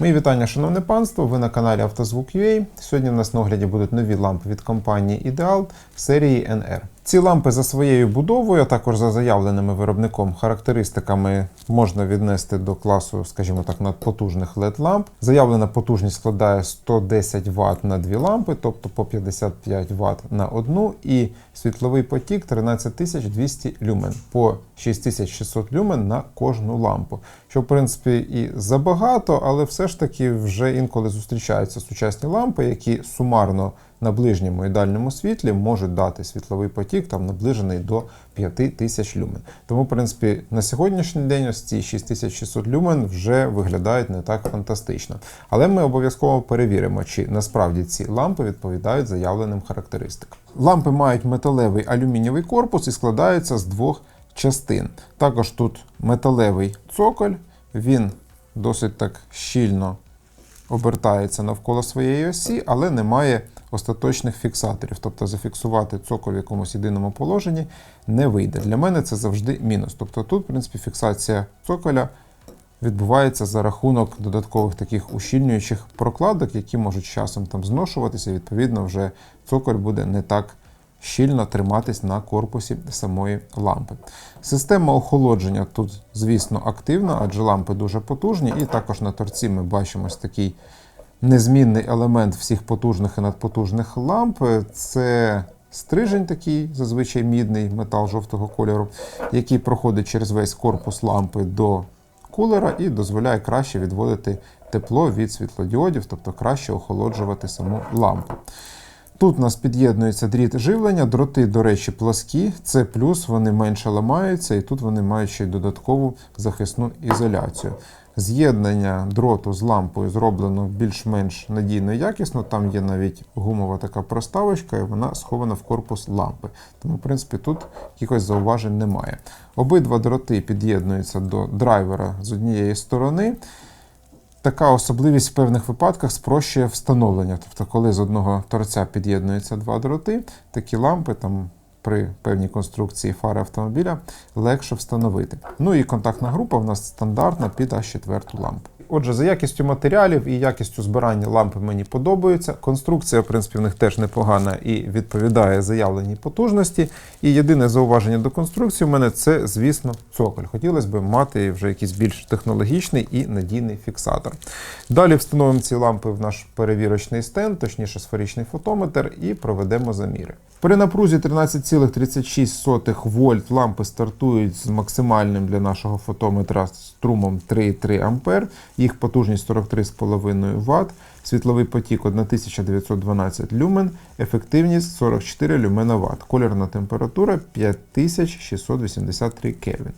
Мої вітання, шановне панство. Ви на каналі Автозвук.ua. Сьогодні в нас на огляді будуть нові лампи від компанії Ідеал серії NR. Ці лампи за своєю будовою, а також за заявленими виробником характеристиками можна віднести до класу, скажімо так, надпотужних LED ламп. Заявлена потужність складає 110 Вт на дві лампи, тобто по 55 Вт на одну, і світловий потік 13200 люмен по 6600 люмен на кожну лампу. Що, в принципі, і забагато, але все ж таки вже інколи зустрічаються сучасні лампи, які сумарно на ближньому і дальньому світлі можуть дати світловий потік там наближений до 5000 люмен. Тому, в принципі, на сьогоднішній день ось ці 6600 люмен вже виглядають не так фантастично. Але ми обов'язково перевіримо, чи насправді ці лампи відповідають заявленим характеристикам. Лампи мають металевий алюмінієвий корпус і складаються з двох частин. Також тут металевий цоколь, він досить так щільно обертається навколо своєї осі, але не має остаточних фіксаторів. Тобто зафіксувати цоколь в якомусь єдиному положенні не вийде. Для мене це завжди мінус. Тобто тут, в принципі, фіксація цоколя відбувається за рахунок додаткових таких ущільнюючих прокладок, які можуть часом там зношуватися. Відповідно, вже цоколь буде не так щільно триматись на корпусі самої лампи. Система охолодження тут, звісно, активна, адже лампи дуже потужні, і також на торці ми бачимо ось такий незмінний елемент всіх потужних і надпотужних ламп. Це стрижень такий, зазвичай мідний метал жовтого кольору, який проходить через весь корпус лампи до кулера і дозволяє краще відводити тепло від світлодіодів, тобто краще охолоджувати саму лампу. Тут у нас під'єднується дріт живлення, дроти, до речі, пласкі, це плюс, вони менше ламаються, і тут вони мають ще й додаткову захисну ізоляцію. З'єднання дроту з лампою зроблено більш-менш надійно і якісно. Там є навіть гумова така проставочка, і вона схована в корпус лампи. Тому, в принципі, тут якихось зауважень немає. Обидва дроти під'єднуються до драйвера з однієї сторони. Така особливість в певних випадках спрощує встановлення. Тобто, коли з одного торця під'єднуються два дроти, такі лампи там при певній конструкції фари автомобіля легше встановити. Ну і контактна група в нас стандартна під А4 лампу. Отже, за якістю матеріалів і якістю збирання лампи мені подобаються. Конструкція, в принципі, в них теж непогана і відповідає заявленій потужності. І єдине зауваження до конструкції у мене це, звісно, цоколь. Хотілося б мати вже якийсь більш технологічний і надійний фіксатор. Далі встановимо ці лампи в наш перевірочний стенд, точніше сферичний фотометр, і проведемо заміри. При напрузі 13,36 вольт лампи стартують з максимальним для нашого фотометра струмом 3,3 А. Їх потужність 43,5 Вт, світловий потік 1912 люмен, ефективність 44 люмена Вт, кольорна температура 5683 Кельвін.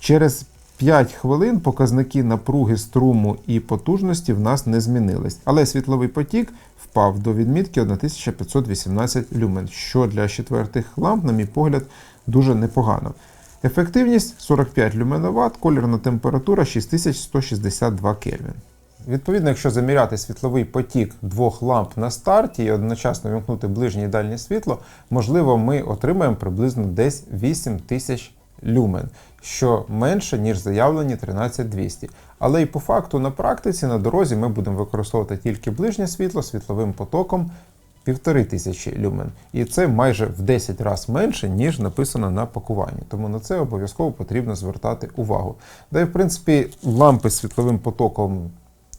Через 5 хвилин показники напруги струму і потужності в нас не змінились, але світловий потік впав до відмітки 1518 люмен, що для четвертих ламп, на мій погляд, дуже непогано. Ефективність 45 люменоват, колірна температура 6162 Кельвін. Відповідно, якщо заміряти світловий потік двох ламп на старті і одночасно вімкнути ближнє і дальнє світло, можливо, ми отримаємо приблизно десь 8000 люмен, що менше, ніж заявлені 13200. Але і по факту на практиці на дорозі ми будемо використовувати тільки ближнє світло світловим потоком 1500 люмен. І це майже в 10 разів менше, ніж написано на пакуванні. Тому на це обов'язково потрібно звертати увагу. Да і в принципі лампи з світловим потоком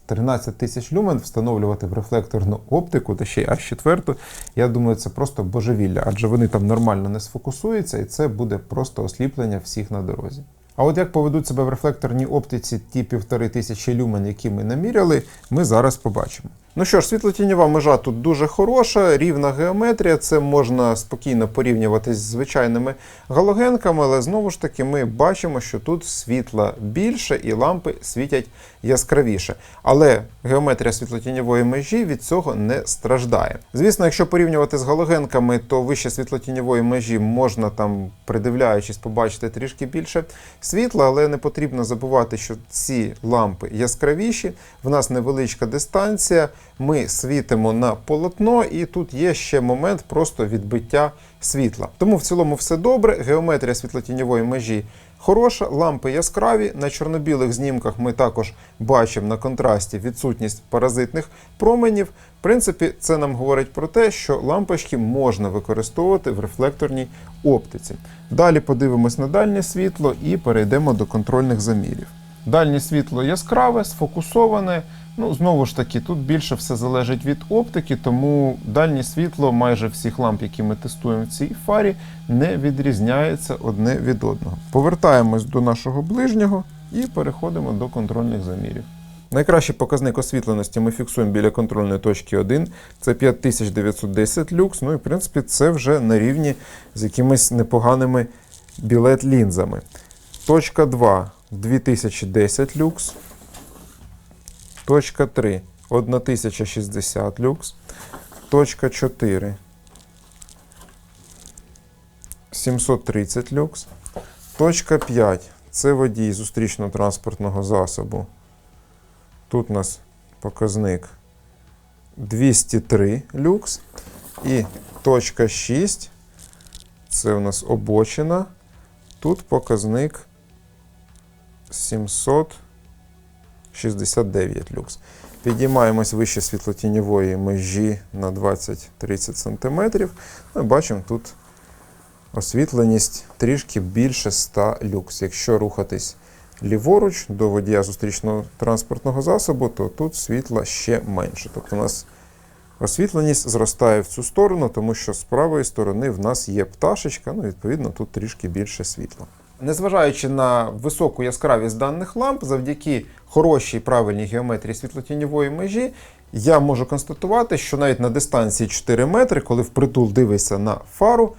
13 тисяч люмен встановлювати в рефлекторну оптику, та ще й аж четверту, я думаю, це просто божевілля, адже вони там нормально не сфокусуються, і це буде просто осліплення всіх на дорозі. А от як поведуть себе в рефлекторній оптиці ті півтори тисячі люмен, які ми наміряли, ми зараз побачимо. Ну що ж, світлотіньова межа тут дуже хороша, рівна геометрія. Це можна спокійно порівнювати з звичайними галогенками, але знову ж таки ми бачимо, що тут світла більше і лампи світять яскравіше. Але геометрія світлотіньової межі від цього не страждає. Звісно, якщо порівнювати з галогенками, то вище світлотіньової межі можна там, придивляючись, побачити трішки більше світла, але не потрібно забувати, що ці лампи яскравіші, в нас невеличка дистанція ми світимо на полотно, і тут є ще момент просто відбиття світла. Тому в цілому все добре. Геометрія світлотіньової межі хороша, лампи яскраві. На чорно-білих знімках ми також бачимо на контрасті відсутність паразитних променів. В принципі, це нам говорить про те, що лампочки можна використовувати в рефлекторній оптиці. Далі подивимось на дальнє світло і перейдемо до контрольних замірів. Дальнє світло яскраве, сфокусоване. Ну, знову ж таки, тут більше все залежить від оптики, тому дальнє світло майже всіх ламп, які ми тестуємо в цій фарі, не відрізняється одне від одного. Повертаємось до нашого ближнього і переходимо до контрольних замірів. Найкращий показник освітленості ми фіксуємо біля контрольної точки 1. Це 5910 люкс. Ну і в принципі це вже на рівні з якимись непоганими білет-лінзами. Точка 2 2010 люкс. Точка 3 1060 люкс. Точка 4 730 люкс. Точка 5 це водій зустрічного транспортного засобу. Тут у нас показник 203 люкс. І точка 6 це у нас обочина. Тут показник 769 люкс. Підіймаємось вище світлотіньової межі на 20-30 см. Ми бачимо тут освітленість трішки більше 100 люкс. Якщо рухатись ліворуч до водія зустрічного транспортного засобу, то тут світла ще менше. Тобто у нас освітленість зростає в цю сторону, тому що з правої сторони в нас є пташечка, ну, відповідно, тут трішки більше світла. Незважаючи на високу яскравість даних ламп, завдяки хорошій правильній геометрії світлотіньової межі, я можу констатувати, що навіть на дистанції 4 метри, коли впритул дивишся на фару,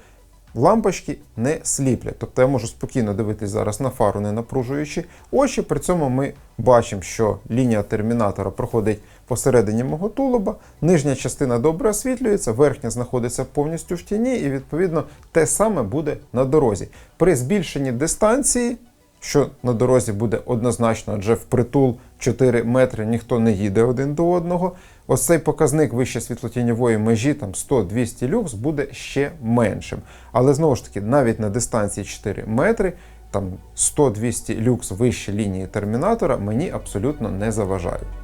лампочки не сліплять. Тобто я можу спокійно дивитись зараз на фару, не напружуючи очі. При цьому ми бачимо, що лінія термінатора проходить посередині мого тулуба, нижня частина добре освітлюється, верхня знаходиться повністю в тіні, і відповідно те саме буде на дорозі. При збільшенні дистанції. Що на дорозі буде однозначно, адже впритул 4 метри ніхто не їде один до одного. Ось цей показник вище світлотіньової межі, там 100-200 люкс, буде ще меншим. Але знову ж таки, навіть на дистанції 4 метри, там 100-200 люкс вище лінії термінатора мені абсолютно не заважають.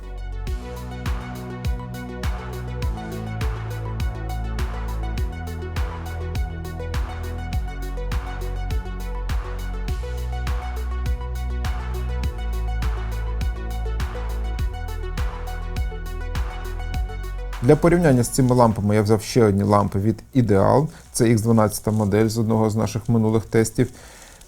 Для порівняння з цими лампами я взяв ще одні лампи від Ideal. Це X12 модель з одного з наших минулих тестів.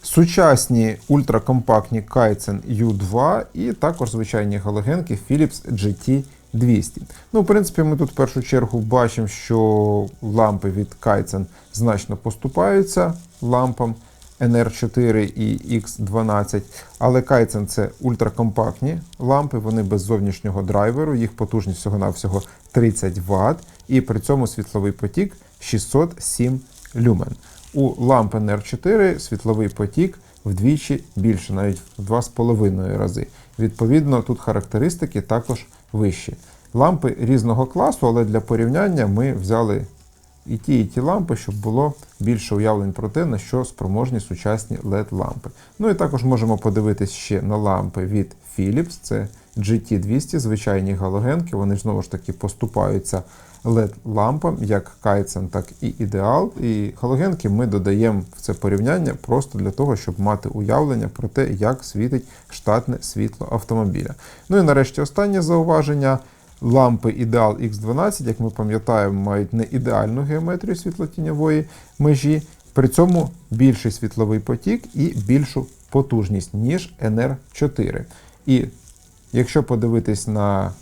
Сучасні ультракомпактні Kaizen U2 і також звичайні галогенки Philips GT200. Ну, в принципі, ми тут в першу чергу бачимо, що лампи від Kaizen значно поступаються лампам NR4 і X12. Але Kaizen це ультракомпактні лампи, вони без зовнішнього драйверу, їх потужність всього-навсього 30 Вт, і при цьому світловий потік 607 люмен. У лампи NR4 світловий потік вдвічі більше, навіть в 2,5 рази. Відповідно, тут характеристики також вищі. Лампи різного класу, але для порівняння ми взяли і ті, і ті лампи, щоб було більше уявлень про те, на що спроможні сучасні LED-лампи. Ну і також можемо подивитись ще на лампи від Philips, це GT200, звичайні галогенки, вони знову ж таки поступаються LED-лампам, як Kaizen, так і Ideal. І галогенки ми додаємо в це порівняння просто для того, щоб мати уявлення про те, як світить штатне світло автомобіля. Ну і нарешті останнє зауваження. Лампи Ideal X12, як ми пам'ятаємо, мають не ідеальну геометрію світлотіньової межі, при цьому більший світловий потік і більшу потужність, ніж NR4. І якщо подивитись на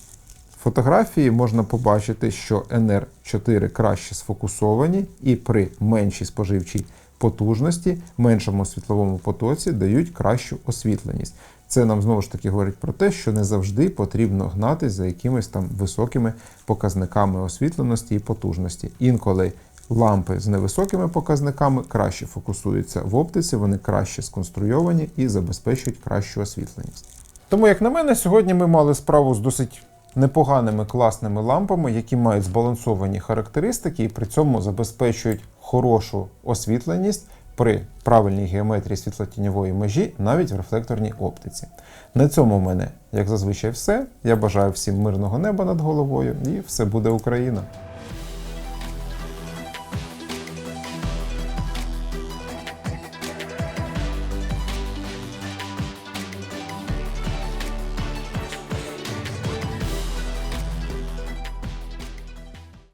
фотографії, можна побачити, що NR4 краще сфокусовані і при меншій споживчій потужності, меншому світловому потоці дають кращу освітленість. Це нам знову ж таки говорить про те, що не завжди потрібно гнатись за якимись там високими показниками освітленості і потужності. Інколи лампи з невисокими показниками краще фокусуються в оптиці, вони краще сконструйовані і забезпечують кращу освітленість. Тому, як на мене, сьогодні ми мали справу з досить непоганими класними лампами, які мають збалансовані характеристики і при цьому забезпечують хорошу освітленість при правильній геометрії світлотіньової межі навіть в рефлекторній оптиці. На цьому в мене, як зазвичай, все. Я бажаю всім мирного неба над головою і все буде Україна!